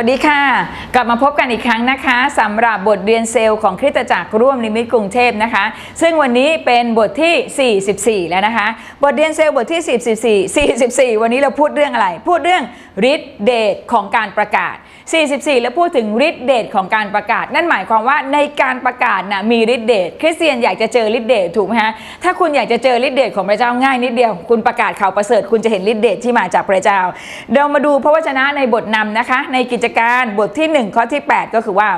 สวัสดีค่ะ กลับมาพบกันอีกครั้งนะคะสำหรับบทเรียนเซลล์ของคริสตจักรร่วมนิมิตกรุงเทพนะคะ ซึ่งวันนี้เป็นบทที่ 44 แล้วนะคะ บทเรียนเซลล์บทที่ 44 44 วันนี้เราพูดเรื่องอะไร พูดเรื่องฤทธิ์เดชของการประกาศ 44 แล้วพูดถึงฤทธิ์เดชของการประกาศ นั่นหมายความว่าในการประกาศนะมีฤทธิ์เดชคริสเตียนอยากจะเจอฤทธิ์เดชถูกไหมฮะถ้าคุณอยากจะเจอฤทธิ์เดชของพระเจ้าง่ายนิดเดียว คุณประกาศข่าวประเสริฐคุณจะเห็นฤทธิ์เดชที่มาจากพระเจ้า เรามาดูพระวจนะในบทนำนะคะ ในกิจการบทที่1ข้อที่ 8 ก็คือว่า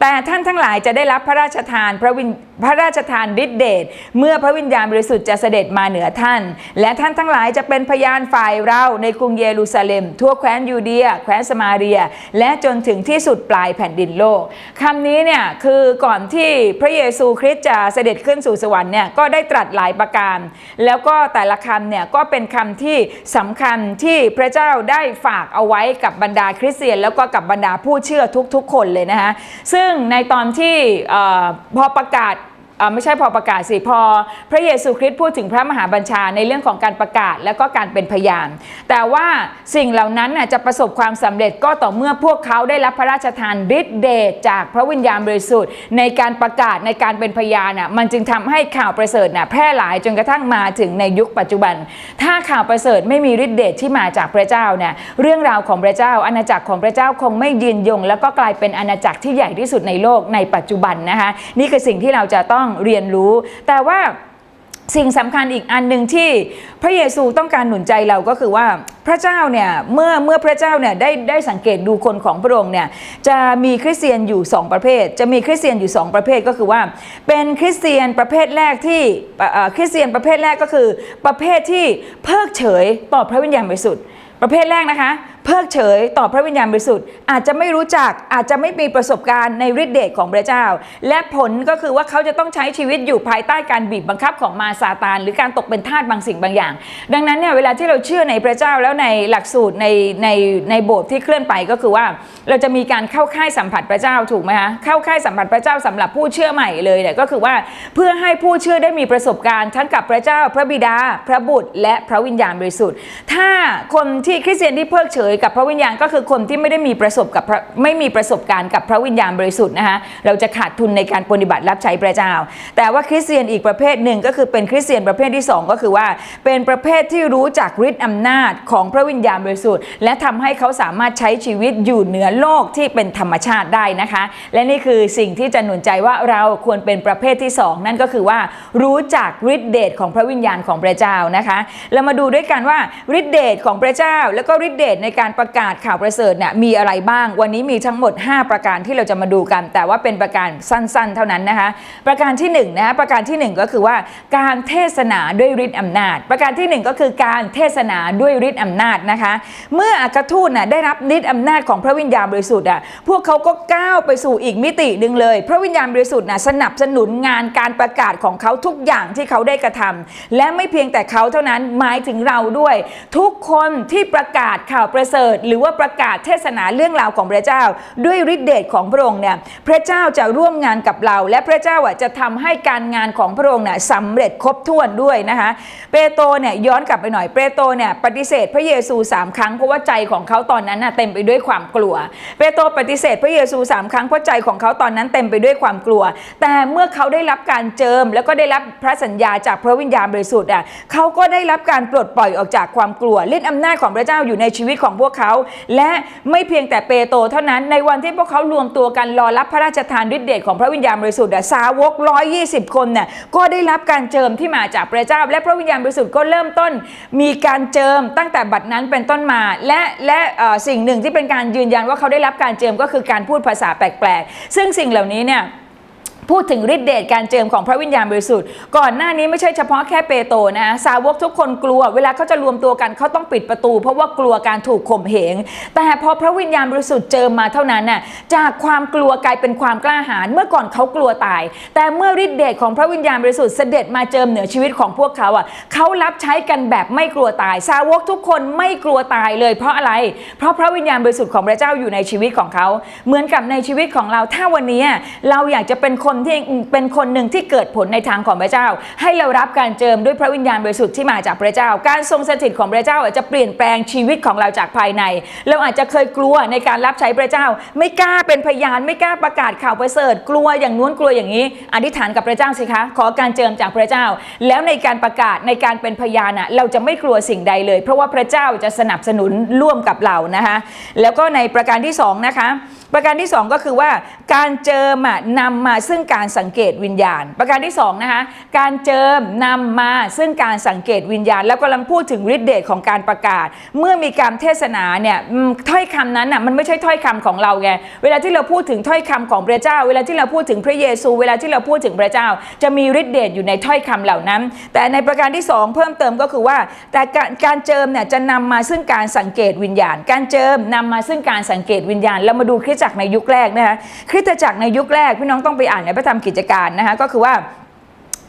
แต่ท่านทั้งหลายจะได้รับพระราชทานพระวิญพระราชทานฤทธิเดชเมื่อพระวิญญาณบริสุทธิ์จะเสด็จมาเหนือท่าน และท่านทั้งหลายจะเป็นพยานฝ่ายเราในกรุงเยรูซาเล็ม ทั่วแคว้นยูเดีย แคว้นสมาเรีย และจนถึงที่สุดปลายแผ่นดินโลกคำนี้เนี่ยคือก่อนที่พระเยซูคริสต์จะเสด็จขึ้นสู่สวรรค์เนี่ยก็ได้ตรัสหลายประการ แล้วก็แต่ละคำเนี่ยก็เป็นคำที่สำคัญที่พระเจ้าได้ฝากเอาไว้กับบรรดาคริสเตียน แล้วก็กับบรรดาผู้เชื่อทุกๆ คนเลยนะคะซึ่งงในตอนที่อพอประกาศ ไม่ใช่พอประกาศสิพอ พระเยซูคริสต์พูดถึงพระมหาบัญชาในเรื่องของการประกาศและก็การเป็นพยาน แต่ว่าสิ่งเหล่านั้นน่ะจะประสบความสำเร็จก็ต่อเมื่อพวกเขาได้รับพระราชทานฤทธิเดชจากพระวิญญาณบริสุทธิ์ ในการประกาศในการเป็นพยานน่ะมันจึงทำให้ข่าวประเสริฐน่ะแพร่หลายจนกระทั่งมาถึงในยุคปัจจุบัน ถ้าข่าวประเสริฐไม่มีฤทธิเดชที่มาจากพระเจ้าเนี่ยเรื่องราวของพระเจ้าอาณาจักรของพระเจ้าคงไม่ยืนยง แล้วก็กลายเป็นอาณาจักรที่ใหญ่ที่สุดในโลกในปัจจุบันนะคะนี่คือสิ่งที่เราจะต้องเรียนรู้ แต่ว่าสิ่งสำคัญอีกอันหนึ่งที่พระเยซูต้องการหนุนใจเราก็คือว่าพระเจ้าเนี่ยเมื่อเมื่อพระเจ้าเนี่ยได้ได้สังเกตดูคนของพระองค์เนี่ยจะมีคริสเตียนอยู่ 2 ประเภท จะมีคริสเตียนอยู่ 2 ประเภทก็คือว่า เป็นคริสเตียนประเภทแรกที่คริสเตียนประเภทแรกก็คือ ประเภทที่เพิกเฉยต่อพระวิญญาณบริสุทธิ์ประเภทแรกนะคะ เพิกเฉยต่อพระวิญญาณบริสุทธิ์อาจจะไม่รู้จักอาจจะไม่มีประสบการณ์ในฤทธิเดชของพระเจ้า และผลก็คือว่าเขาจะต้องใช้ชีวิตอยู่ภายใต้การบีบบังคับของมาซาตาน หรือการตกเป็นทาสบางสิ่งบางอย่าง ดังนั้นเนี่ยเวลาที่เราเชื่อในพระเจ้าแล้วในหลักสูตรในในในโบสถ์ที่เคลื่อนไปก็คือว่า เราจะมีการเข้าค่ายสัมผัสพระเจ้าถูกไหมคะเข้าค่ายสัมผัสพระเจ้าสำหรับผู้เชื่อใหม่เลยเนี่ยก็คือว่าเพื่อให้ผู้เชื่อได้มีประสบการณ์ทั้งกับพระเจ้าพระบิดา พระบุตร และพระวิญญาณบริสุทธิ์ ถ้าคนที่คริสเตียนที่เพิกเฉยกับพระวิญญาณก็คือคนที่ไม่ได้มีประสบกับไม่มีประสบการณ์กับพระวิญญาณบริสุทธิ์นะคะเราจะขาดทุนในการปฏิบัติรับใช้พระเจ้า แต่ว่าคริสเตียนอีกประเภทหนึ่งก็คือเป็นคริสเตียนประเภทที่สองก็คือว่า เป็นประเภทที่รู้จักฤทธิ์อำนาจของพระวิญญาณบริสุทธิ์ และทำให้เขาสามารถใช้ชีวิตอยู่เหนือโลกที่เป็นธรรมชาติได้นะคะ และนี่คือสิ่งที่จะหนุนใจว่าเราควรเป็นประเภทที่สองนั่นก็คือว่ารู้จักฤทธิเดชของพระวิญญาณของพระเจ้านะคะเรามาดูด้วยกันว่าฤทธิเดชของพระเจ้า แล้วก็ฤทธิเดชในการประกาศข่าวประเสริฐเนี่ยมีอะไรบ้าง วันนี้มีทั้งหมด 5 ประการที่เราจะมาดูกัน แต่ว่าเป็นประการสั้นๆ เท่านั้นนะคะประการที่1นะคะประการทีหนึ่1 ก็คือว่าการเทศนาด้วยฤทธิ์อำนาจ ประการทีหนึ่1 ก็คือการเทศนาด้วยฤทธิ์อำนาจนะคะ เมื่ออัคทูตน่ะได้รับฤทธิ์อำนาจของพระวิญญาณบริสุทธิ์อะพวกเขาก็ก้าวไปสู่อีกมิติหนึ่งเลย พระวิญญาณบริสุทธิ์น่ะสนับสนุนงานการประกาศของเขาทุกอย่างที่เขาได้กระทำและไม่เพียงแต่เขาเท่านั้นหมายถึงเราด้วย ทุกคนที่ประกาศข่าวประเสริฐหรือว่าประกาศเทศนาเรื่องราวของพระเจ้า ด้วยฤทธิเดชของพระองค์เนี่ยพระเจ้าจะร่วมงานกับเรา และพระเจ้าอะจะทำให้การงานของพระองค์เนี่ยสำเร็จครบถ้วนด้วยนะคะเปโตรเนี่ยย้อนกลับไปหน่อยเปโตรเนี่ยปฏิเสธพระเยซูสามครั้งเพราะว่าใจของเขาตอนนั้นน่ะเต็มไปด้วยความกลัว เปโตรปฏิเสธพระเยซูสามครั้งเพราะใจของเขาตอนนั้นเต็มไปด้วยความกลัว แต่เมื่อเขาได้รับการเจิม แล้วก็ได้รับพระสัญญาจากพระวิญญาณบริสุทธิ์อะเขาก็ได้รับการปลดปล่อยออกจากความกลัวฤทธิ์อำนาจของพระเจ้าอยู่ในชีวิตของพวกเขา และไม่เพียงแต่เปโตรเท่านั้นในวันที่พวกเขารวมตัวกันรอรับพระราชทานฤทธิเดชของพระวิญญาณบริสุทธิ์สาวก 120 คนน่ยก็ได้รับการเจิมที่มาจากพระเจ้า และพระวิญญาณบริสุทธิ์ก็เริ่มต้น มีการเจิมตั้งแต่บัดนั้นเป็นต้นมา และและสิ่งหนึ่งที่เป็นการยืนยันว่าเขาได้รับการเจิมก็คือการพูดภาษาแปลกๆ ซึ่งสิ่งเหล่านี้เนี่ย พูดถึงฤทธิเดชการเจิมของพระวิญญาณบริสุทธิ์ก่อนหน้านี้ไม่ใช่เฉพาะแค่เปโตรนะ สาวกทุกคนกลัว เวลาเขาจะรวมตัวกันเขาต้องปิดประตู เพราะว่ากลัวการถูกข่มเหง แต่พอพระวิญญาณบริสุทธิ์เจิมมาเท่านั้นน่ะจากความกลัวกลายเป็นความกล้าหาญเมื่อก่อนเขากลัวตาย แต่เมื่อฤทธิเดชของพระวิญญาณบริสุทธิ์เสด็จมาเจิมเหนือชีวิตของพวกเขาอะเขารับใช้กันแบบไม่กลัวตาย สาวกทุกคนไม่กลัวตายเลย เพราะอะไร เพราะพระวิญญาณบริสุทธิ์ของพระเจ้าอยู่ในชีวิตของเขา เหมือนกับในชีวิตของเราถ้าวันนี้เราอยากจะเป็นคนที่เป็นคนหนึ่งที่เกิดผลในทางของพระเจ้า ให้เรารับการเจิมด้วยพระวิญญาณบริสุทธิ์ที่มาจากพระเจ้า การทรงสถิตของพระเจ้าอาจจะเปลี่ยนแปลงชีวิตของเราจากภายใน เราอาจจะเคยกลัวในการรับใช้พระเจ้า ไม่กล้าเป็นพยานไม่กล้าประกาศข่าวประเสริฐกลัวอย่างนู้นกลัวอย่างนี้ อธิษฐานกับพระเจ้าสิคะ ขอการเจิมจากพระเจ้า แล้วในการประกาศในการเป็นพยานน่ะเราจะไม่กลัวสิ่งใดเลย เพราะว่าพระเจ้าจะสนับสนุนร่วมกับเรานะคะแล้วก็ในประการที่สองนะคะ ประการที่สองก็คือว่าการเจิมอะนำมาซึ่งการสังเกตวิญญาณ ประการที่สองนะคะการเจิมนำมาซึ่งการสังเกตวิญญาณ แล้วกำลังพูดถึงฤทธิเดชของการประกาศ เมื่อมีการเทศนาเนี่ยถ้อยคำนั้นอะมันไม่ใช่ถ้อยคำของเราไงเวลาที่เราพูดถึงถ้อยคำของพระเจ้า เวลาที่เราพูดถึงพระเยซูเวลาที่เราพูดถึงพระเจ้า จะมีฤทธิเดชอยู่ในถ้อยคำเหล่านั้น แต่ในประการที่สองเพิ่มเติมก็คือว่า แต่การเจิมเนี่ยจะนำมาซึ่งการสังเกตวิญญาณ การเจิมนำมาซึ่งการสังเกตวิญญาณเรามาดูคริสจักรในยุคแรกนะคะคริสตจักรในยุคแรกพี่น้องต้องไปอ่านในพระธรรมกิจการนะคะก็คือว่า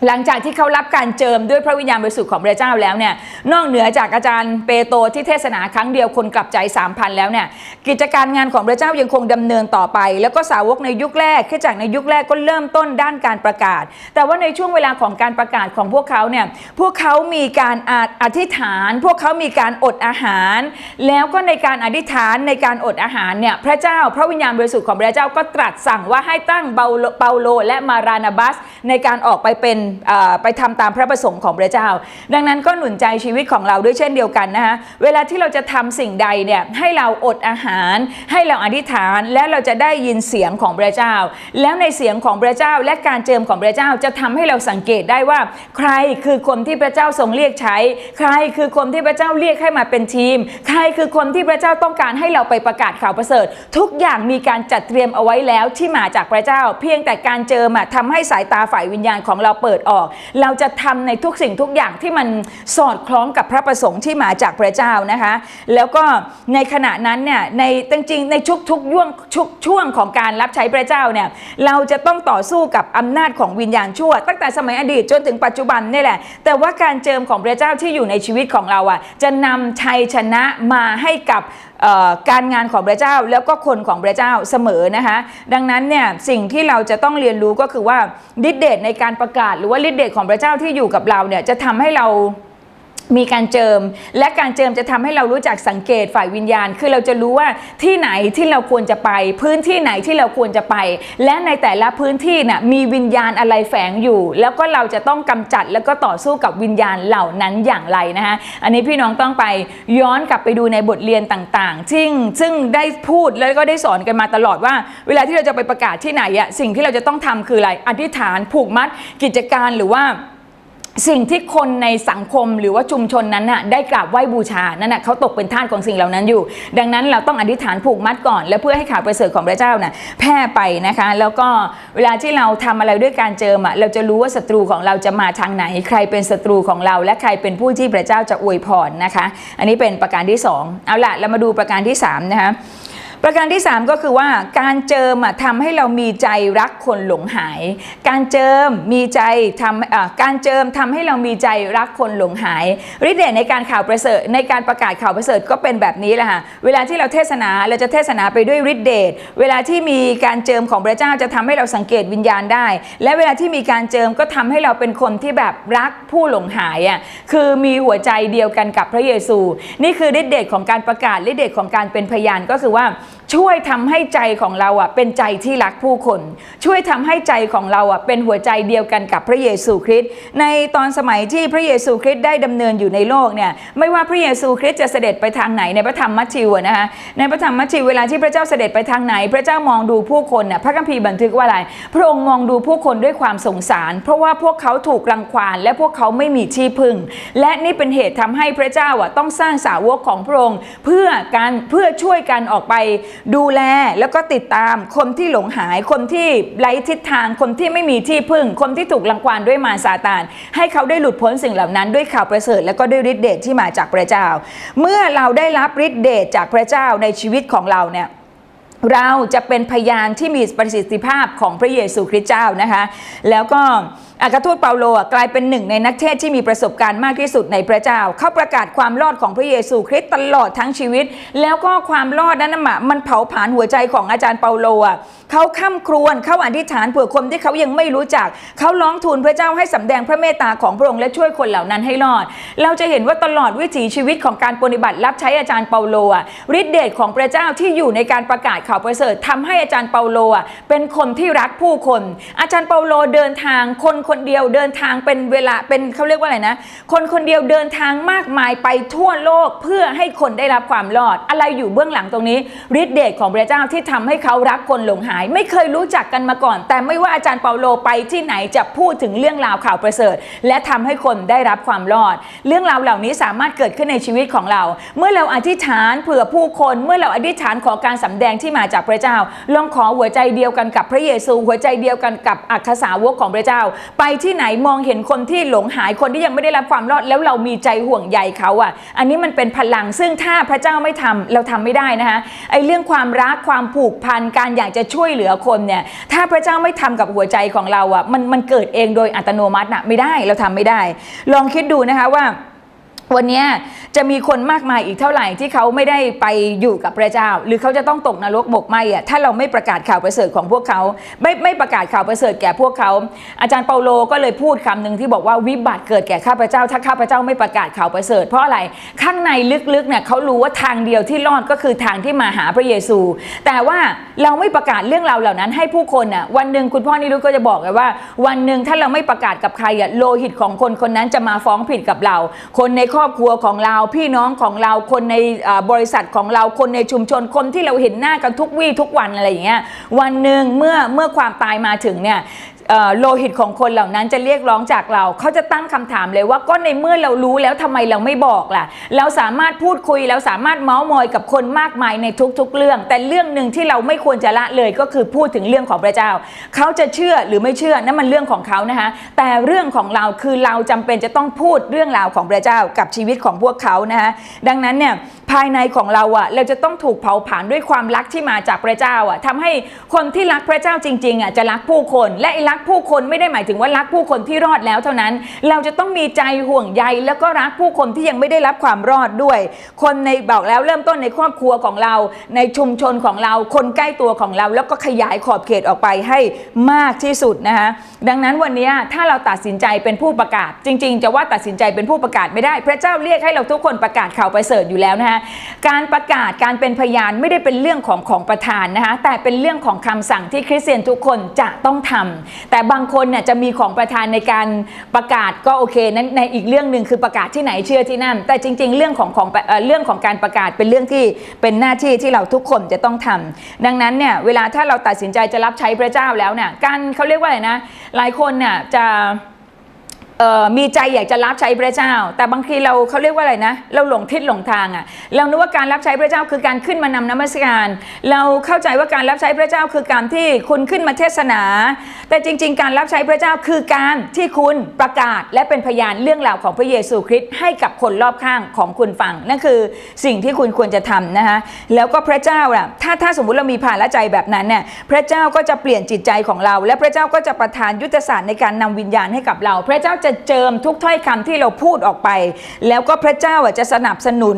หลังจากที่เขารับการเจิมด้วยพระวิญญาณบริสุทธิ์ของพระเจ้าแล้วเนี่ยนอกเหนือจากอาจารย์เปโตรที่เทศนาครั้งเดียวคนกลับใจ3,000แล้วเนี่ยกิจการงานของพระเจ้ายังคงดำเนินต่อไป แล้วก็สาวกในยุคแรกขึ้นจากในยุคแรกก็เริ่มต้นด้านการประกาศ แต่ว่าในช่วงเวลาของการประกาศของพวกเขาเนี่ยพวกเขามีการอธิษฐาน พวกเขามีการอดอาหาร แล้วก็ในการอธิษฐานในการอดอาหารเนี่ยพระเจ้าพระวิญญาณบริสุทธิ์ของพระเจ้าก็ตรัสสั่งว่าให้ตั้งเปาโลและมารานาบัสในการออกไปเป็นไปทำตามพระประสงค์ของพระเจ้า ดังนั้นก็หนุนใจชีวิตของเราด้วยเช่นเดียวกันนะคะเวลาที่เราจะทำสิ่งใดเนี่ยให้เราอดอาหาร ให้เราอธิษฐานและเราจะได้ยินเสียงของพระเจ้า แล้วในเสียงของพระเจ้าและการเจิมของพระเจ้าจะทำให้เราสังเกตได้ว่า ใครคือคนที่พระเจ้าทรงเรียกใช้ ใครคือคนที่พระเจ้าเรียกให้มาเป็นทีม ใครคือคนที่พระเจ้าต้องการให้เราไปประกาศข่าวประเสริฐ ทุกอย่างมีการจัดเตรียมเอาไว้แล้วที่มาจากพระเจ้า เพียงแต่การเจิมทำให้สายตาฝ่ายวิญญาณของเราเปิดออก เราจะทำในทุกสิ่งทุกอย่างที่มันสอดคล้องกับพระประสงค์ที่มาจากพระเจ้านะคะ แล้วก็ในขณะนั้นเนี่ยในจริงๆในชุกทุกย่วงชุกช่วงของการรับใช้พระเจ้าเนี่ยเราจะต้องต่อสู้กับอำนาจของวิญญาณชั่ว ตั้งแต่สมัยอดีตจนถึงปัจจุบันนี่แหละ แต่ว่าการเจิมของพระเจ้าที่อยู่ในชีวิตของเราอะจะนำชัยชนะมาให้กับ การงานของพระเจ้าแล้วก็คนของพระเจ้าเสมอนะคะ ดังนั้นเนี่ยสิ่งที่เราจะต้องเรียนรู้ก็คือว่าฤทธิเดชในการประกาศ หรือว่าฤทธิเดชของพระเจ้าที่อยู่กับเราเนี่ยจะทำให้เรา มีการเจิม และการเจิมจะทำให้เรารู้จักสังเกตฝ่ายวิญญาณ คือเราจะรู้ว่าที่ไหนที่เราควรจะไป พื้นที่ไหนที่เราควรจะไป และในแต่ละพื้นที่น่ะมีวิญญาณอะไรแฝงอยู่ แล้วก็เราจะต้องกำจัดแล้วก็ต่อสู้กับวิญญาณเหล่านั้นอย่างไรนะคะอันนี้พี่น้องต้องไปย้อนกลับไปดูในบทเรียนต่างๆซึ่งซึ่งได้พูดแล้วก็ได้สอนกันมาตลอดว่า เวลาที่เราจะไปประกาศที่ไหนอะสิ่งที่เราจะต้องทำคืออะไรอธิษฐานผูกมัดกิจการหรือว่า สิ่งที่คนในสังคมหรือว่าชุมชนนั้นน่ะได้กราบไหว้บูชา นั่นน่ะเขาตกเป็นทาสของสิ่งเหล่านั้นอยู่ ดังนั้นเราต้องอธิษฐานผูกมัดก่อน และเพื่อให้ข่าวประเสริฐของพระเจ้าน่ะแพร่ไปนะคะ แล้วก็เวลาที่เราทำอะไรด้วยการเจิมอะเราจะรู้ว่าศัตรูของเราจะมาทางไหน ใครเป็นศัตรูของเรา และใครเป็นผู้ที่พระเจ้าจะอวยพรนะคะ อันนี้เป็นประการที่สองเอาละเรามาดูประการที่สามนะคะ ประการที่ 3 ก็คือว่าการเจิมทำให้เรามีใจรักคนหลงหาย การเจิมมีใจทำการเจิมทำให้เรามีใจรักคนหลงหายฤทธิ์เดชในการข่าวประเสริฐในการประกาศข่าวประเสริฐก็เป็นแบบนี้แหละค่ะเวลาที่เราเทศนาเราจะเทศนาไปด้วยฤทธิ์เดชเวลาที่มีการเจิมของพระเจ้าจะทำให้เราสังเกตวิญญาณได้ และเวลาที่มีการเจิมก็ทำให้เราเป็นคนที่แบบรักผู้หลงหายอะคือมีหัวใจเดียวกันกับพระเยซู นี่คือฤทธิ์เดชของการประกาศฤทธิ์เดชของการเป็นพยานก็คือว่า ช่วยทำให้ใจของเราอะเป็นใจที่รักผู้คน ช่วยทำให้ใจของเราอะเป็นหัวใจเดียวกันกับพระเยซูคริสต์ในตอนสมัยที่พระเยซูคริสต์ได้ดำเนินอยู่ในโลกเนี่ยไม่ว่าพระเยซูคริสต์จะเสด็จไปทางไหนในพระธรรมมัทธิวนะคะในพระธรรมมัทธิวเวลาที่พระเจ้าเสด็จไปทางไหน พระเจ้ามองดูผู้คนน่ะพระคัมภีร์บันทึกว่าอะไร พระองค์มองดูผู้คนด้วยความสงสาร เพราะว่าพวกเขาถูกรังควานและพวกเขาไม่มีที่พึ่ง และนี่เป็นเหตุทำให้พระเจ้าอะต้องสร้างสาวกของพระองค์เพื่อการเพื่อช่วยกันออกไปดูแลแล้วก็ติดตามคนที่หลงหาย คนที่ไร้ทิศทาง คนที่ไม่มีที่พึ่ง คนที่ถูกลังควานด้วยมารซาตาน ให้เขาได้หลุดพ้นสิ่งเหล่านั้นด้วยข่าวประเสริฐแล้วก็ด้วยฤทธิเดชที่มาจากพระเจ้า เมื่อเราได้รับฤทธิเดชจากพระเจ้าในชีวิตของเราเนี่ย เราจะเป็นพยานที่มีประสิทธิภาพของพระเยซูคริสต์เจ้านะคะ แล้วก็อากาทูตเปาโลกลายเป็นหนึ่งในนักเทศที่มีประสบการณ์มากที่สุดในพระเจ้า เขาประกาศความรอดของพระเยซูคริสต์ตลอดทั้งชีวิต แล้วก็ความรอดนั้นน่ะมันเผาผลาญหัวใจของอาจารย์เปาโลอะ เขาข้ามครวญเขาอธิษฐานเผื่อคนที่เขายังไม่รู้จัก เขาร้องทูลพระเจ้าให้สำแดงพระเมตตาของพระองค์และช่วยคนเหล่านั้นให้รอด เราจะเห็นว่าตลอดวิถีชีวิตของการปฏิบัติรับใช้อาจารย์เปาโลอะฤทธิเดชของพระเจ้าที่อยู่ในการประกาศข่าวประเสริฐทำให้อาจารย์เปาโลอะเป็นคนที่รักผู้คน อาจารย์เปาโลเดินทางคนคนเดียวเดินทางเป็นเวลาเป็นเขาเรียกว่าอะไรนะ คนคนเดียวเดินทางมากมายไปทั่วโลกเพื่อให้คนได้รับความรอด อะไรอยู่เบื้องหลังตรงนี้ฤทธิเดชของพระเจ้าที่ทำให้เขารักคนหลงหายไม่เคยรู้จักกันมาก่อน แต่ไม่ว่าอาจารย์เปาโลไปที่ไหนจะพูดถึงเรื่องราวข่าวประเสริฐ และทำให้คนได้รับความรอด เรื่องราวเหล่านี้สามารถเกิดขึ้นในชีวิตของเรา เมื่อเราอธิษฐานเผื่อผู้คน เมื่อเราอธิษฐานขอการสำแดงที่มาจากพระเจ้า ลองขอหัวใจเดียวกันกับพระเยซู หัวใจเดียวกันกับอัครสาวกของพระเจ้า ไปที่ไหนมองเห็นคนที่หลงหายคนที่ยังไม่ได้รับความรอด แล้วเรามีใจห่วงใยเขาอะ อันนี้มันเป็นพลังซึ่งถ้าพระเจ้าไม่ทำเราทำไม่ได้นะคะไอ้เรื่องความรักความผูกพันการอยากจะช่วยเหลือคนเนี่ยถ้าพระเจ้าไม่ทำกับหัวใจของเราอะมันมันเกิดเองโดยอัตโนมัตินะไม่ได้เราทำไม่ได้ ลองคิดดูนะคะว่า วันนี้จะมีคนมากมายอีกเท่าไหร่ที่เขาไม่ได้ไปอยู่กับพระเจ้า หรือเขาจะต้องตกนรกบกไหมอะถ้าเราไม่ประกาศข่าวประเสริฐของพวกเขา ไม่ไม่ประกาศข่าวประเสริฐแก่พวกเขา อาจารย์เปาโลก็เลยพูดคำหนึ่งที่บอกว่าวิบัติเกิดแก่ข้าพเจ้า ถ้าข้าพเจ้าไม่ประกาศข่าวประเสริฐเพราะอะไรข้างในลึกๆเนี่ยเขารู้ว่าทางเดียวที่รอดก็คือทางที่มาหาพระเยซู แต่ว่าเราไม่ประกาศเรื่องราวเหล่านั้น ให้ผู้คนอะวันหนึ่งคุณพ่อนิรุตก็จะบอกเลยว่า วันหนึ่งถ้าเราไม่ประกาศกับใครอะโลหิตของคนคนนั้นจะมาฟ้องผิดกับเรา คนในครอบครัวของเราพี่น้องของเราคนในบริษัทของเราคนในชุมชนคนที่เราเห็นหน้ากันทุกวี่ทุกวันอะไรอย่างเงี้ยวันหนึ่งเมื่อเมื่อความตายมาถึงเนี่ย โลหิตของคนเหล่านั้นจะเรียกร้องจากเรา เขาจะตั้งคำถามเลยว่าก็ในเมื่อเรารู้แล้วทำไมเราไม่บอกล่ะ เราสามารถพูดคุยเราสามารถเมาส์มอยกับคนมากมายในทุกๆเรื่อง แต่เรื่องหนึ่งที่เราไม่ควรจะละเลยก็คือพูดถึงเรื่องของพระเจ้า เขาจะเชื่อหรือไม่เชื่อนั่นมันเรื่องของเขานะคะแต่เรื่องของเราคือเราจำเป็นจะต้องพูดเรื่องราวของพระเจ้ากับชีวิตของพวกเขานะคะดังนั้นเนี่ยภายในของเราอะเราจะต้องถูกเผาผลาญด้วยความรักที่มาจากพระเจ้าอะทำให้คนที่รักพระเจ้าจริงๆอะจะรักผู้คนและรักผู้คนไม่ได้หมายถึงว่ารักผู้คนที่รอดแล้วเท่านั้น เราจะต้องมีใจห่วงใยแล้วก็รักผู้คนที่ยังไม่ได้รับความรอดด้วย คนในบอกแล้วเริ่มต้นในครอบครัวของเรา ในชุมชนของเรา คนใกล้ตัวของเรา แล้วก็ขยายขอบเขตออกไปให้มากที่สุดนะคะดังนั้นวันนี้ถ้าเราตัดสินใจเป็นผู้ประกาศ จริง ๆ จะว่าตัดสินใจเป็นผู้ประกาศไม่ได้ พระเจ้าเรียกให้เราทุกคนประกาศข่าวประเสริฐอยู่แล้วนะคะการประกาศการเป็นพยานไม่ได้เป็นเรื่องของของประธานนะคะแต่เป็นเรื่องของคำสั่งที่คริสเตียนทุกคนจะต้องทำแต่บางคนเนี่ยจะมีของประธานในการประกาศก็โอเคนั้นในอีกเรื่องหนึ่งคือประกาศที่ไหนเชื่อที่นั่น แต่จริง ๆ เรื่องของของเอเรื่องของการประกาศเป็นเรื่องที่เป็นหน้าที่ที่เราทุกคนจะต้องทำดังนั้นเนี่ยเวลาถ้าเราตัดสินใจจะรับใช้พระเจ้าแล้วเนี่ยการเขาเรียกว่าอะไรนะ หลายคนเนี่ยจะ มีใจอยากจะรับใช้พระเจ้า แต่บางทีเราเขาเรียกว่าอะไรนะ เราหลงทิศหลงทางอะ่ะเรานึกว่าการรับใช้พระเจ้าคือการขึ้นมานำนมัสการ เราเข้าใจว่าการรับใช้พระเจ้าคือการที่คุณขึ้นมาเทศนา แต่จริง ๆ การรับใช้พระเจ้าคือการที่คุณประกาศและเป็นพยานเรื่องราวของพระเยซูคริสต์ให้กับคนรอบข้างของคุณฟังนั่นคือสิ่งที่คุณควรจะทำนะคะแล้วก็พระเจ้าอะถ้าถ้าสมมุติเรามีภาระใจแบบนั้นเนี่ยพระเจ้าก็จะเปลี่ยนจิตใจของเรา และพระเจ้าก็จะประทานยุทธศาสตร์ในการนำวิญญาณให้กับเรา พระเจ้าจะเจิมทุกถ้อยคำที่เราพูดออกไป แล้วก็พระเจ้าจะสนับสนุน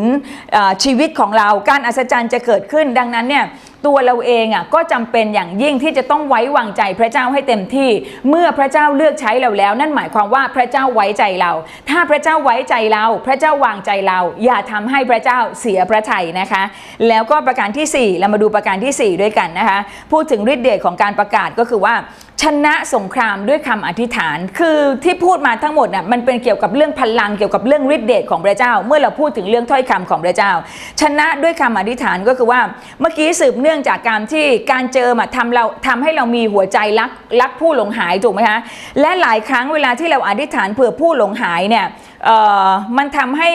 ชีวิตของเรา การอัศจรรย์จะเกิดขึ้น ดังนั้นเนี่ยตัวเราเองอะก็จำเป็นอย่างยิ่งที่จะต้องไว้วางใจพระเจ้าให้เต็มที่ เมื่อพระเจ้าเลือกใช้เราแล้ว นั่นหมายความว่าพระเจ้าไว้ใจเรา ถ้าพระเจ้าไว้ใจเรา พระเจ้าวางใจเรา อย่าทำให้พระเจ้าเสียพระทัยนะคะ แล้วก็ประการที่สี่เรามาดูประการที่สี่ด้วยกันนะคะ พูดถึงฤทธิ์เดชของการประกาศก็คือว่า ชนะสงครามด้วยคำอธิษฐาน คือที่พูดมาทั้งหมดน่ะมันเป็นเกี่ยวกับเรื่องพลังเกี่ยวกับเรื่องฤทธิ์เดชของพระเจ้า เมื่อเราพูดถึงเรื่องถ้อยคำของพระเจ้า ชนะด้วยคำอธิษฐานก็คือว่า เมื่อกี้สืบเนื่องจากการที่การเจอมาทำเราทำให้เรามีหัวใจรักรักผู้หลงหายถูกไหมคะและหลายครั้งเวลาที่เราอธิษฐานเผื่อผู้หลงหายเนี่ย มันทำให้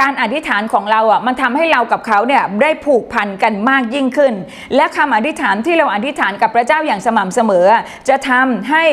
การอธิษฐานของเราอะมันทำให้เรากับเขาเนี่ยได้ผูกพันกันมากยิ่งขึ้น และคำอธิษฐานที่เราอธิษฐานกับพระเจ้าอย่างสม่ำเสมอ จะทำให้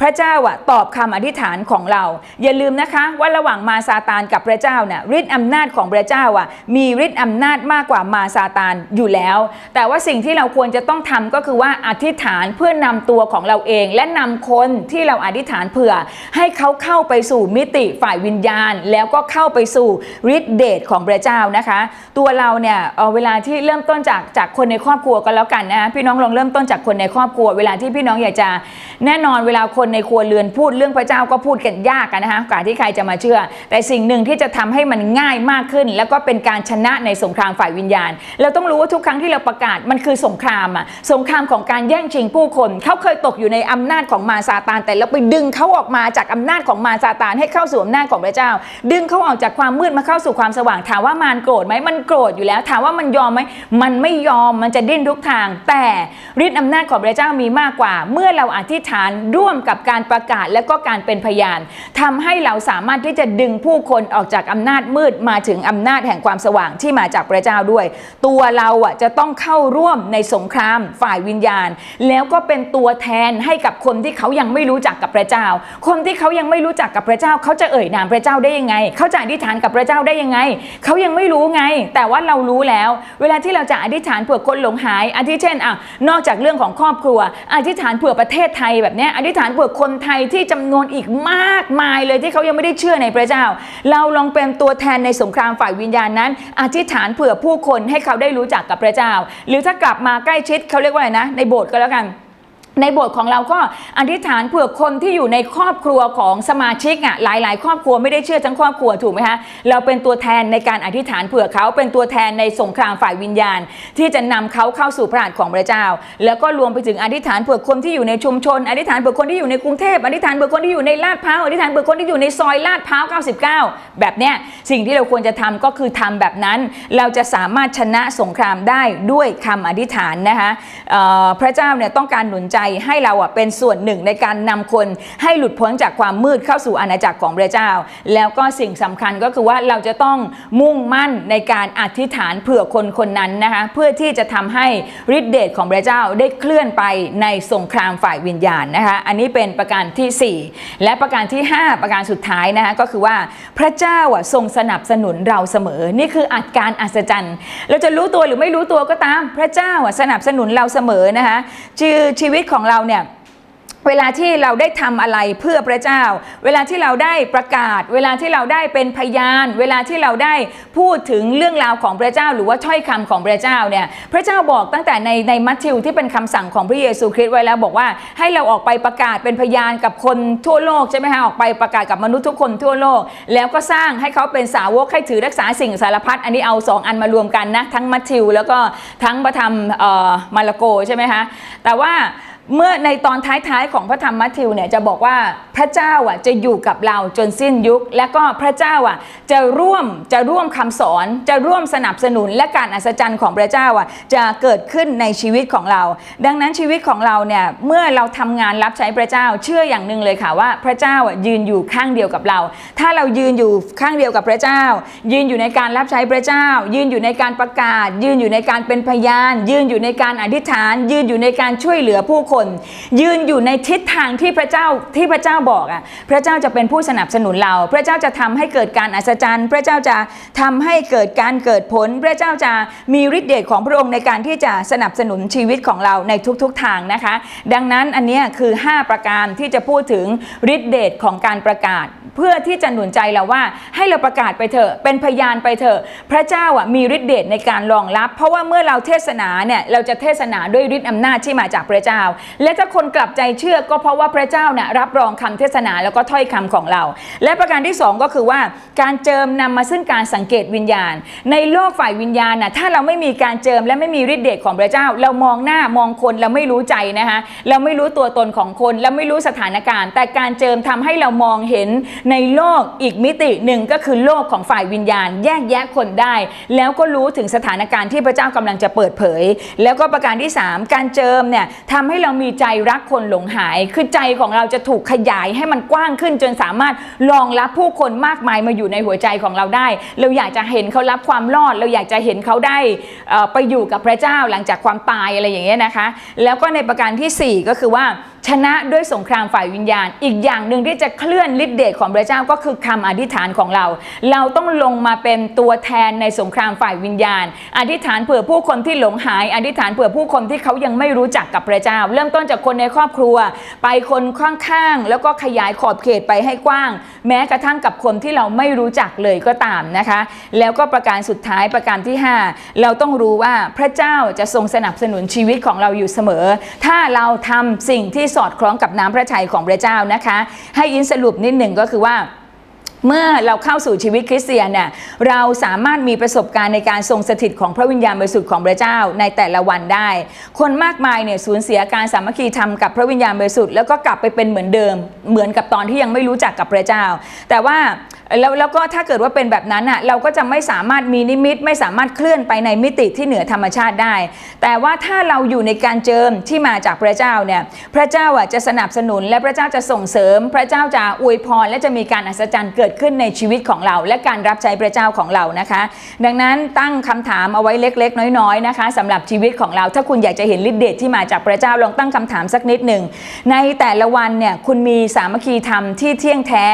พระเจ้าอะตอบคำอธิษฐานของเรา อย่าลืมนะคะว่าระหว่างมาซาตานกับพระเจ้าเนี่ยฤทธิ์อำนาจของพระเจ้าอะมีฤทธิ์อำนาจมากกว่ามาซาตานอยู่แล้ว แต่ว่าสิ่งที่เราควรจะต้องทำก็คือว่าอธิษฐานเพื่อนำตัวของเราเอง และนำคนที่เราอธิษฐานเผื่อ ให้เขาเข้าไปสู่มิติฝ่ายวิญญาณ แล้วก็เข้าไปสู่ฤทธิเดชของพระเจ้านะคะ ตัวเราเนี่ยเอ่อเวลาที่เริ่มต้นจากจากคนในครอบครัวก็แล้วกันนะคะพี่น้องลองเริ่มต้นจากคนในครอบครัว เวลาที่พี่น้องอยากจะแน่นอนเวลาคนในครัวเรือนพูดเรื่องพระเจ้าก็พูดกันยากกันนะคะกว่าที่ใครจะมาเชื่อ แต่สิ่งหนึ่งที่จะทำให้มันง่ายมากขึ้น แล้วก็เป็นการชนะในสงครามฝ่ายวิญญาณ เราต้องรู้ว่าทุกครั้งที่เราประกาศมันคือสงครามอะสงครามของการแย่งชิงผู้คน เขาเคยตกอยู่ในอำนาจของมารซาตาน แต่เราไปดึงเขาออกมาจากอำนาจของมารซาตานให้เข้าสู่อำนาจของพระเจ้า ดึงเขาออกจากความมืดมาเข้าสู่ความสว่างถามว่ามารโกรธไหมมันโกรธอยู่แล้ว ถามว่ามันยอมไหมมันไม่ยอมมันจะดิ้นทุกทาง แต่ฤทธิ์อำนาจของพระเจ้ามีมากกว่า เมื่อเราอธิษฐานร่วมกับการประกาศและก็การเป็นพยานทำให้เราสามารถที่จะดึงผู้คนออกจากอำนาจมืดมาถึงอำนาจแห่งความสว่างที่มาจากพระเจ้าด้วย ตัวเราอะจะต้องเข้าร่วมในสงครามฝ่ายวิญญาณ แล้วก็เป็นตัวแทนให้กับคนที่เขายังไม่รู้จักกับพระเจ้า คนที่เขายังไม่รู้จักกับพระเจ้า เขาจะเอ่ยนามพระเจ้าได้ยังไง เขาจะอธิษฐานกับพระเจ้าได้ยังไง เขายังไม่รู้ไง แต่ว่าเรารู้แล้ว เวลาที่เราจะอธิษฐานเผื่อคนหลงหายอาทิเช่นอะนอกจากเรื่องของครอบครัว อธิษฐานเผื่อประเทศไทยแบบนี้อธิษฐานเผื่อคนไทยที่จำนวนอีกมากมายเลยที่เขายังไม่ได้เชื่อในพระเจ้า เราลองเป็นตัวแทนในสงครามฝ่ายวิญญาณนั้น อธิษฐานเผื่อผู้คนให้เขาได้รู้จักกับพระเจ้า หรือถ้ากลับมาใกล้ชิดเขาเรียกว่าอะไรนะ ในโบสถ์ก็แล้วกัน ในบสถ์ของเราก็อธิษฐานเผื่อคนที่อยู่ในครอบครัวของสมาชิกอะหลาย ๆ ครอบครัวไม่ได้เชื่อทั้งครอบครัวถูกไหมคะเราเป็นตัวแทนในการอธิษฐานเผื่อเขาเป็นตัวแทนในสงครามฝ่ายวิญญาณ ที่จะนำเขาเข้าสู่พระหัตถ์ของพระเจ้า แล้วก็รวมไปถึงอธิษฐานเผื่อคนที่อยู่ในชุมชนอธิษฐานเผื่อคนที่อยู่ในกรุงเทพอธิษฐานเผื่อคนที่อยู่ในลาดพร้าวอธิษฐานเผื่อคนที่อยู่ในซอยลาดพร้าว99 แบบเนี้ยสิ่งที่เราควรจะทำก็คือทำแบบนั้น เราจะสามารถชนะสงครามได้ด้วยคำอธิษฐานนะคะพระเจ้าเนี่ยต้องการหนุนใจให้เราอะเป็นส่วนหนึ่งในการนำคนให้หลุดพ้นจากความมืดเข้าสู่อาณาจักรของพระเจ้า แล้วก็สิ่งสำคัญก็คือว่าเราจะต้องมุ่งมั่นในการอธิษฐานเผื่อคนคนนั้นนะคะเพื่อที่จะทำให้ฤทธิเดชของพระเจ้าได้เคลื่อนไปในสงครามฝ่ายวิญญาณนะคะอันนี้เป็นประการทีสี่ 4 และประการที่ 5 ประการสุดท้ายนะคะก็คือว่าพระเจ้าอะทรงสนับสนุนเราเสมอ นี่คืออาการอัศจรรย์ เราจะรู้ตัวหรือไม่รู้ตัวก็ตาม พระเจ้าอะสนับสนุนเราเสมอนะคะชีชีวิตของของเราเนี่ยเวลาที่เราได้ทำอะไรเพื่อพระเจ้า เวลาที่เราได้ประกาศ เวลาที่เราได้เป็นพยาน เวลาที่เราได้พูดถึงเรื่องราวของพระเจ้า หรือว่าถ้อยคำของพระเจ้าเนี่ย พระเจ้าบอกตั้งแต่ในในมัทธิวที่เป็นคำสั่งของพระเยซูคริสต์ไว้แล้วบอกว่าให้เราออกไปประกาศเป็นพยานกับคนทั่วโลกใช่ไหมคะออกไปประกาศกับมนุษย์ทุกคนทั่วโลก แล้วก็สร้างให้เขาเป็นสาวกให้ถือรักษาสิ่งสารพัดอันนี้เอาสองอันมารวมกันนะทั้งมัทธิว แล้วก็ทั้งพระธรรมเอ่อมาระโกใช่ไหมคะแต่ว่า เมื่อในตอนท้ายๆของพระธรรมมัทธิวเนี่ยจะบอกว่าพระเจ้าอะจะอยู่กับเราจนสิ้นยุค และก็พระเจ้าอะจะร่วมจะร่วมคำสอนจะร่วมสนับสนุนและการอัศจรรย์ของพระเจ้าอะจะเกิดขึ้นในชีวิตของเรา ดังนั้นชีวิตของเราเนี่ยเมื่อเราทำงานรับใช้พระเจ้าเชื่ออย่างหนึ่งเลยค่ะว่า พระเจ้าอะยืนอยู่ข้างเดียวกับเรา ถ้าเรายืนอยู่ข้างเดียวกับพระเจ้า ยืนอยู่ในการรับใช้พระเจ้า ยืนอยู่ในการประกาศ ยืนอยู่ในการเป็นพยาน ยืนอยู่ในการอธิษฐาน ยืนอยู่ในการช่วยเหลือผู้คนยืนอยู่ในทิศทางที่พระเจ้าที่พระเจ้าบอกอะพระเจ้าจะเป็นผู้สนับสนุนเรา พระเจ้าจะทำให้เกิดการอัศจรรย์ พระเจ้าจะทำให้เกิดการเกิดผล พระเจ้าจะมีฤทธิ์เดชของพระองค์ในการที่จะสนับสนุนชีวิตของเราในทุกๆทางนะคะ ดังนั้นอันนี้คือ 5 ประการที่จะพูดถึงฤทธิ์เดชของการประกาศ เพื่อที่จะหนุนใจเราว่า ให้เราประกาศไปเถอะเป็นพยานไปเถอะพระเจ้าอะมีฤทธิ์เดชในการรองรับ เพราะว่าเมื่อเราเทศนาเนี่ยเราจะเทศนาด้วยฤทธิ์อำนาจที่มาจากพระเจ้า และถ้าคนกลับใจเชื่อก็เพราะว่าพระเจ้าเนี่ยรับรองคำเทศนาแล้วก็ถ้อยคำของเรา และประการที่สองก็คือว่าการเจิมนำมาซึ่งการสังเกตวิญญาณ ในโลกฝ่ายวิญญาณน่ะถ้าเราไม่มีการเจิมและไม่มีฤทธิ์เดชของพระเจ้า เรามองหน้ามองคนเราไม่รู้ใจนะคะเราไม่รู้ตัวตนของคนเราไม่รู้สถานการณ์ แต่การเจิมทำให้เรามองเห็นในโลกอีกมิติหนึ่งก็คือโลกของฝ่ายวิญญาณ แยกแยะคนได้ แล้วก็รู้ถึงสถานการณ์ที่พระเจ้ากำลังจะเปิดเผย แล้วก็ประการที่ 3 การเจิมเนี่ยทำให้เรามีใจรักคนหลงหาย คือใจของเราจะถูกขยายให้มันกว้างขึ้นจนสามารถรองรับผู้คนมากมายมาอยู่ในหัวใจของเราได้ เราอยากจะเห็นเขารับความรอด เราอยากจะเห็นเขาได้ไปอยู่กับพระเจ้าหลังจากความตายอะไรอย่างเงี้ยนะคะ แล้วก็ในประการทีสี่4 ก็คือว่า ชนะด้วยสงครามฝ่ายวิญญาณ อีกอย่างหนึ่งที่จะเคลื่อนฤทธิเดชของพระเจ้าก็คือคำอธิษฐานของเรา เราต้องลงมาเป็นตัวแทนในสงครามฝ่ายวิญญาณ อธิษฐานเผื่อผู้คนที่หลงหาย อธิษฐานเผื่อผู้คนที่เขายังไม่รู้จักกับพระเจ้า เริ่มต้นจากคนในครอบครัว ไปคนข้างๆแล้วก็ขยายขอบเขตไปให้กว้าง แม้กระทั่งกับคนที่เราไม่รู้จักเลยก็ตามนะคะ แล้วก็ประการสุดท้ายประการที่ 5 เราต้องรู้ว่าพระเจ้าจะทรงสนับสนุนชีวิตของเราอยู่เสมอ ถ้าเราทำสิ่งที่สอดคล้องกับน้ำพระทัยของพระเจ้านะคะ ให้อินสรุปนิดหนึ่งก็คือว่าเมื่อเราเข้าสู่ชีวิตคริสเตียนเนี่ยเราสามารถมีประสบการณ์ในการทรงสถิตของพระวิญญาณบริสุทธิ์ของพระเจ้าในแต่ละวันได้ คนมากมายเนี่ยสูญเสียการสามัคคีธรรมกับพระวิญญาณบริสุทธิ์แล้วก็กลับไปเป็นเหมือนเดิม เหมือนกับตอนที่ยังไม่รู้จักกับพระเจ้า แต่ว่า แล้วแล้วก็ถ้าเกิดว่าเป็นแบบนั้นอะเราก็จะไม่สามารถมีนิมิต ไม่สามารถเคลื่อนไปในมิติที่เหนือธรรมชาติได้ แต่ว่าถ้าเราอยู่ในการเจิมที่มาจากพระเจ้าเนี่ยพระเจ้าอะจะสนับสนุนและพระเจ้าจะส่งเสริม พระเจ้าจะอวยพร และจะมีการอัศจรรย์เกิดขึ้นในชีวิตของเรา และการรับใช้พระเจ้าของเรานะคะ ดังนั้นตั้งคำถามเอาไว้เล็ก ๆ น้อยๆนะคะสำหรับชีวิตของเรา ถ้าคุณอยากจะเห็นฤทธิ์เดชที่มาจากพระเจ้าลองตั้งคำถามสักนิดหนึ่งในแต่ละวันเนี่ยคุณมีสามัคคีธรรมที่เที่ยงแท้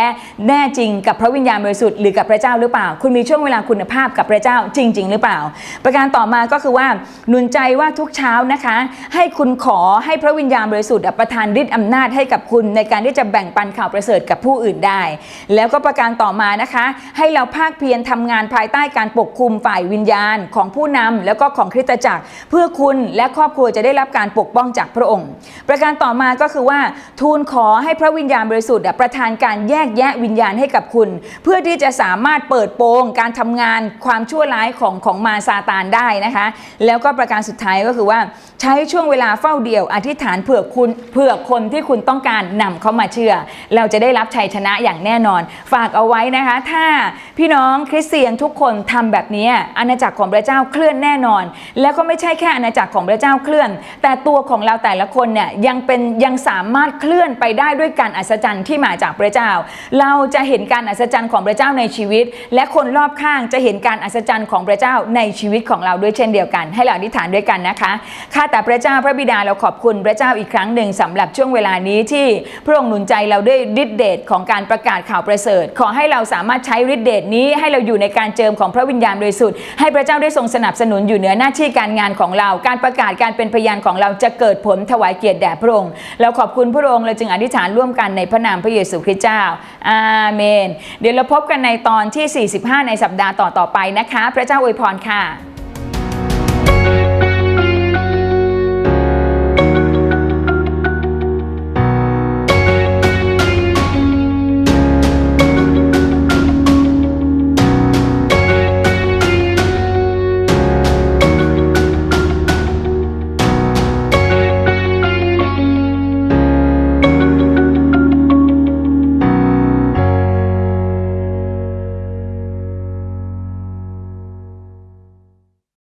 แน่จริงกับพระวิญญาณบริสุทธิ์หรือกับพระเจ้าหรือเปล่า คุณมีช่วงเวลาคุณภาพกับพระเจ้าจริง ๆ หรือเปล่า ประการต่อมาก็คือว่าหนุนใจว่าทุกเช้านะคะ ให้คุณขอให้พระวิญญาณบริสุทธิ์ประทานฤทธิ์อำนาจให้กับคุณในการที่จะแบ่งปันข่าวประเสริฐกับผู้อื่นได้ แล้วก็ประการต่อมานะคะ ให้เราภาคเพียรทำงานภายใต้การปกคุมฝ่ายวิญญาณของผู้นำแล้วก็ของคริสตจักร เพื่อคุณและครอบครัวจะได้รับการปกป้องจากพระองค์ ประการต่อมาก็คือว่าทูลขอให้พระวิญญาณบริสุทธิ์ประทานการแยกแยะวิญญาณให้กับคุณเพื่อที่จะสามารถเปิดโปงการทำงานความชั่วร้ายของของมารซาตานได้นะคะ แล้วก็ประการสุดท้ายก็คือว่า ใช้ช่วงเวลาเฝ้าเดี่ยว อธิษฐานเผื่อคุณเผื่อคนที่คุณต้องการนำเขามาเชื่อ เราจะได้รับชัยชนะอย่างแน่นอน ฝากเอาไว้นะคะ ถ้าพี่น้องคริสเตียนทุกคนทำแบบนี้อาณาจักรของพระเจ้าเคลื่อนแน่นอน แล้วก็ไม่ใช่แค่อาณาจักรของพระเจ้าเคลื่อน แต่ตัวของเราแต่ละคนเนี่ยยังเป็นยังสามารถเคลื่อนไปได้ด้วยการอัศจรรย์ที่มาจากพระเจ้า เราจะเห็นการอัศจรรย์ของพระเจ้าในชีวิต และคนรอบข้างจะเห็นการอัศจรรย์ของพระเจ้าในชีวิตของเราด้วยเช่นเดียวกัน ให้เราอธิษฐานด้วยกันนะคะข้าแต่พระเจ้าพระบิดาเราขอบคุณพระเจ้าอีกครั้งหนึ่งสำหรับช่วงเวลานี้ที่พระองค์หนุนใจเราด้วยฤทธิเดชของการประกาศข่าวประเสริฐ ขอให้เราสามารถใช้ฤทธิเดชนี้ให้เราอยู่ในการเจิมของพระวิญญาณโดยสุดให้พระเจ้าได้ทรงสนับสนุนอยู่เหนือหน้าที่การงานของเรา การประกาศการเป็นพยานของเราจะเกิดผลถวายเกียรติแด่พระองค์เราขอบคุณพระองค์เราจึงอธิษฐานร่วมกันในพระนามพระเยซูคริสต์เจ้าอาเมนเดี๋ยวเราพบกันในตอนที่ 45 ในสัปดาห์ต่อๆไปนะคะ พระเจ้าอวยพรค่ะ